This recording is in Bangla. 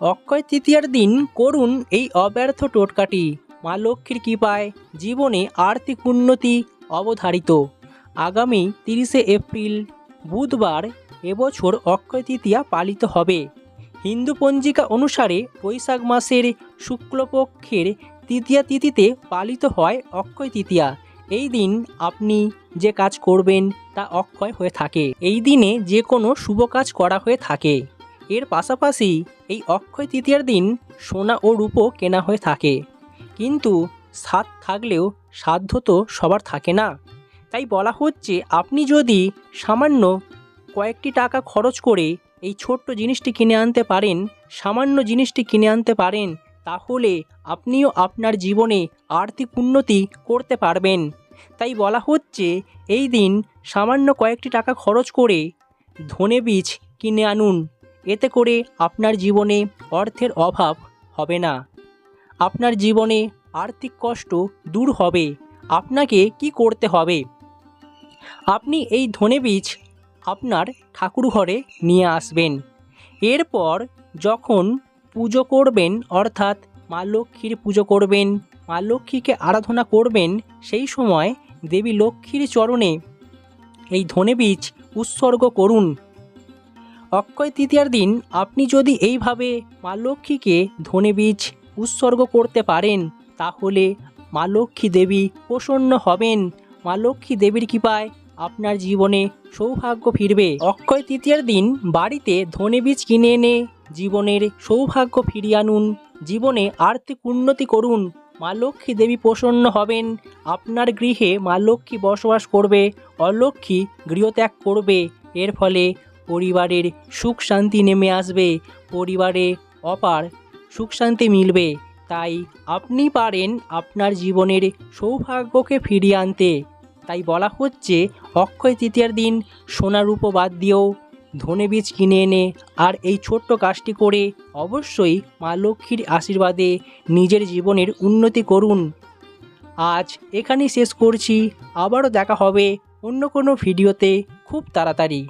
অক্ষয় তৃতীয়ার দিন করুন এই অব্যর্থ টোটকাটি মা লক্ষ্মীর কৃপায় জীবনে আর্থিক উন্নতি অবধারিত। আগামী তিরিশে এপ্রিল, বুধবার এবছর অক্ষয় তৃতীয়া পালিত হবে। হিন্দু পঞ্জিকা অনুসারে বৈশাখ মাসের শুক্লপক্ষের তৃতীয়া তিথিতে পালিত হয় অক্ষয় তৃতীয়া। এই দিন আপনি যে কাজ করবেন তা অক্ষয় হয়ে থাকে। এই দিনে যে কোনো শুভ কাজ করা হয়ে থাকে। এর পাশাপাশি এই অক্ষয় তৃতীয়ার দিন সোনা ও রূপো কেনা হয়ে থাকে। কিন্তু সাত থাকলেও সাধ্য তো সবার থাকে না। তাই বলা হচ্ছে, আপনি যদি সামান্য কয়েকটি টাকা খরচ করে এই ছোট্ট জিনিসটি কিনে আনতে পারেন, সামান্য জিনিসটি কিনে আনতে পারেন, তাহলে আপনিও আপনার জীবনে আর্থিক উন্নতি করতে পারবেন। তাই বলা হচ্ছে, এই দিন সামান্য কয়েকটি টাকা খরচ করে ধনে বীজ কিনে আনুন। এতে করে আপনার জীবনে অর্থের অভাব হবে না। আপনার জীবনে আর্থিক কষ্ট দূর হবে। আপনাকে কি করতে হবে? আপনি এই ধনে বীজ আপনার ঠাকুর ঘরে নিয়ে আসবেন। এরপর যখন পুজো করবেন, অর্থাৎ মা লক্ষ্মীর পুজো করবেন, মা লক্ষ্মীকে আরাধনা করবেন, সেই সময় দেবী লক্ষ্মীর চরণে এই ধনে বীজ উৎসর্গ করুন। অক্ষয় তৃতীয়ার দিন আপনি যদি এইভাবে মা লক্ষ্মীকে ধনে বীজ উৎসর্গ করতে পারেন, তাহলে মা লক্ষ্মী দেবী প্রসন্ন হবেন। মা লক্ষ্মী দেবীর কৃপায় আপনার জীবনে সৌভাগ্য ফিরবে। অক্ষয় তৃতীয়ার দিন বাড়িতে ধনে বীজ কিনে এনে জীবনের সৌভাগ্য ফিরিয়ে আনুন। জীবনে আর্থিক উন্নতি করুন। মা লক্ষ্মী দেবী প্রসন্ন হবেন। আপনার গৃহে মা লক্ষ্মী বসবাস করবে। অলক্ষ্মী গৃহত্যাগ করবে। এর ফলে পরিবারের সুখ শান্তি নেমে আসবে, পরিবারে অপার সুখ শান্তি মিলবে। তাই আপনি পারেন আপনার জীবনের সৌভাগ্যকে ফিরিয়ে আনতে। তাই বলা হচ্ছে, অক্ষয় তৃতীয়ার দিন সোনা রূপো বাদ দিয়েও ধনে বীজ কিনে এনে আর এই ছোট্ট কাজটি করে অবশ্যই মা লক্ষ্মীর আশীর্বাদে নিজের জীবনের উন্নতি করুন। আজ এখানেই শেষ করছি, আবারও দেখা হবে অন্য কোনো ভিডিওতে খুব তাড়াতাড়ি।